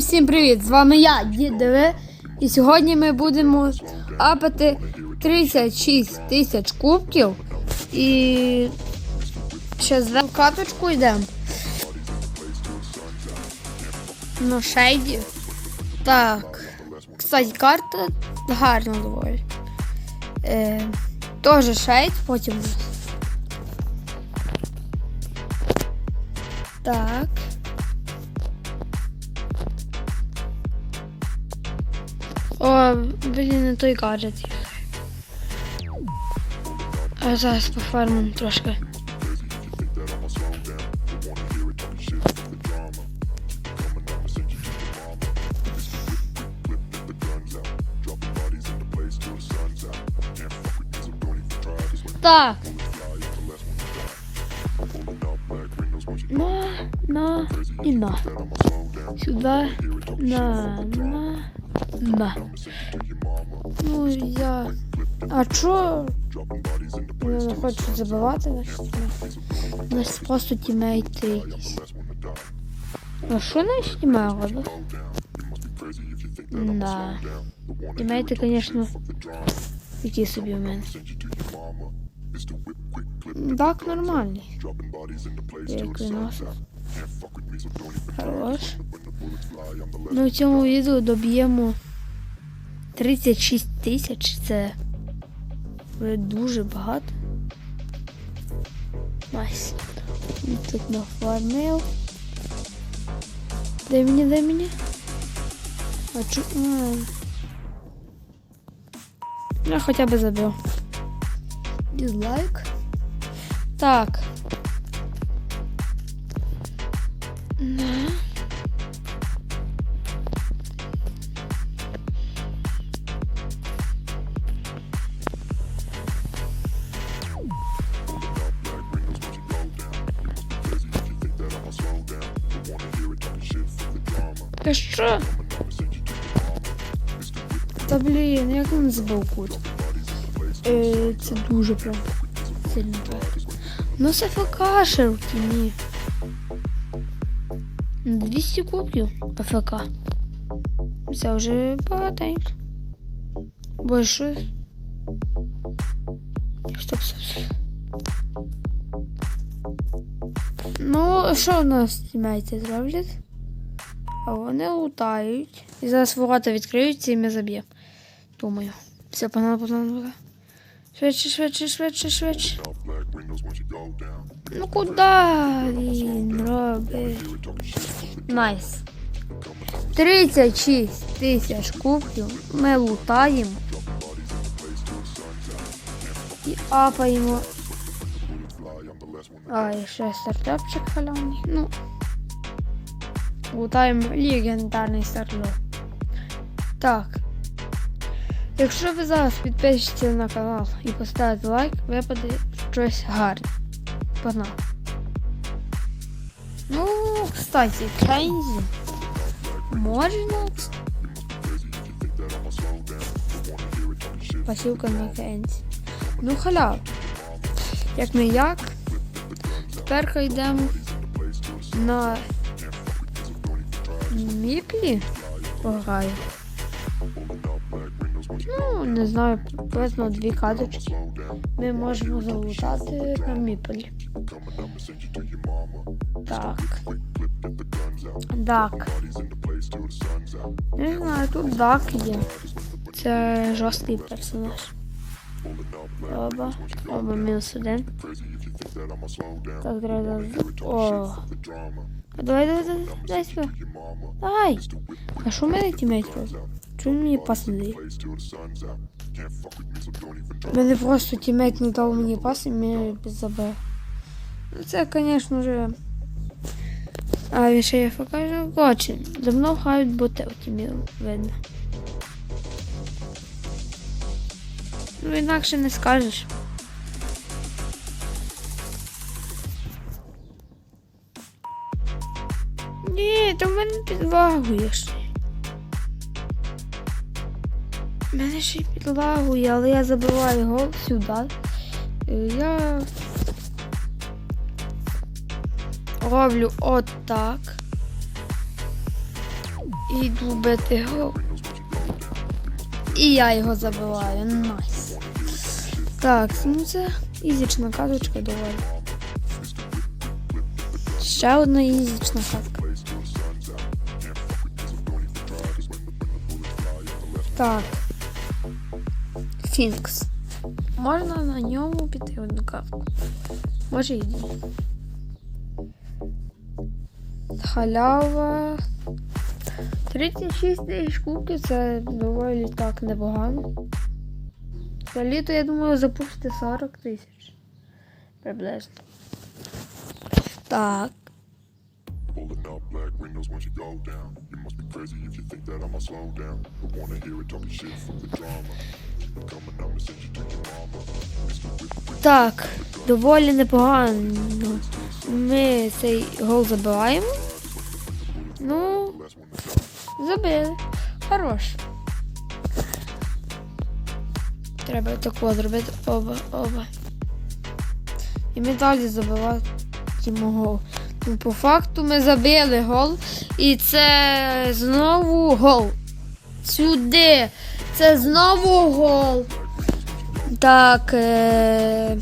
всім привіт! З вами я, Дід і сьогодні ми будемо апати 36 тисяч кубків і ще в каточку йдемо. На шейді. Так. Кстати, карта гарна доволі. Е, Тоже шейд, потім. Так. О, блін, не той гаджет. А зараз пофармимо трошки. Так. На, на і на. Сюди. На, на, на. Ну, я. А чо? Я не хочу забивати наші тімейти. У нас просто тімейти. А що наші тімейти? Да. Тімейти, звісно, які собі в мене. Так, нормальний. Хорош. В цьому відео доб'ємо 36 тисяч. Це дуже багато. Найс. Тут нафармив. Дай мені, дай мені. А чу... Я хоча б забив. Дизлайк. Так. Та що? Та блін, як він збив кут? Е, це дуже прям сильно прям. Ну це ФКшер в тіні. 200 кубків АФК. Це вже багатенько. Більше. Стоп, стоп, стоп. Ну, що в нас тімейті зроблять? А вони лутають. І зараз ворота відкриються і ми заб'ємо. Думаю. Все, погнали, погнали, погнали. Швидше, швидше, швидше, швидше. Ну куди він робить? Найс. 36 тисяч кубків ми лутаємо. І апаємо. А, і ще стартапчик халявний. Ну. Лутаємо легендарний стартап. Так. Якщо ви зараз підпишетеся на канал і поставите лайк, випаде щось гарне. Погнали. Ну, кстати, Кензі. Можна. Посилка на Кензі. Ну, халяв. Як не як. Тепер йдемо на Міплі. Пограю. Ну, не знаю, приблизно дві каточки. Ми можемо залутати на міплі. Так. Дак. Не знаю, тут Дак є. Це жорсткий персонаж. Оба. Оба мінус один. Так, треба. О. Давай, давай, давай, дай сюди. Давай. А що в мене тімейт робить? Чому мені пас не? Мене просто тімейт не дав мені пас і мене забив. Ну це, звісно вже. А він є покаже. Очень. Давно грають боти у тімі видно. Ну інакше не скажеш. Ні, то в мене підлагує ще. Мене ще й підлагує, але я забиваю гол сюди. Е, Я роблю отак. І йду бити гол. І я його забиваю. Найс. Так, ну це ізічна каточка доволі. Ще одна ізічна катка. Так. Фінкс. Можна на ньому піти одну картку. Може і. Халява. 36 тисяч кубків це доволі так непогано. За літо, я думаю, запустити 40 тисяч. Приблизно. Так. Pulling up black windows once you go down. You must be crazy if you think that I'ma slow down. But wanna hear it talking shit from the drama. Coming, I'ma send you to your mama. Mr. Whip, whip, Так, доволі непогано. Ми цей гол забиваємо. Ну, забили. Хорош. Треба такого зробити оба, оба. І ми далі забиватимемо гол. Ну, по факту ми забили гол. І це знову гол. Сюди. Це знову гол. Так. Е...